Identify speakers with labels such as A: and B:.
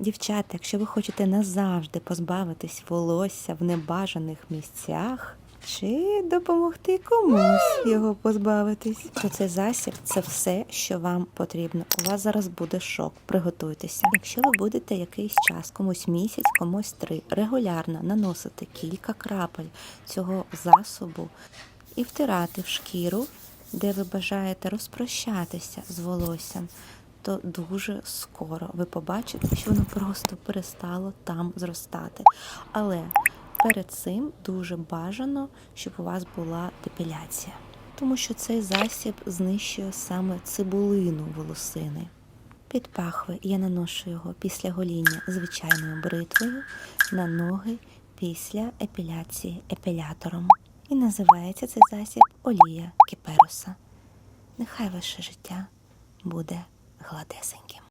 A: Дівчата, якщо ви хочете назавжди позбавитись волосся в небажаних місцях чи допомогти комусь його позбавитись, то цей засіб це все, що вам потрібно. У вас зараз буде шок. Приготуйтеся. Якщо ви будете якийсь час, комусь місяць, комусь три, регулярно наносити кілька крапель цього засобу і втирати в шкіру, де ви бажаєте розпрощатися з волоссям, то дуже скоро ви побачите, що воно просто перестало там зростати. Але перед цим дуже бажано, щоб у вас була депіляція, тому що цей засіб знищує саме цибулину волосини. Під пахви я наношу його після гоління звичайною бритвою на ноги після епіляції епілятором. І називається цей засіб олія кіперуса. Нехай ваше життя буде гладесеньке.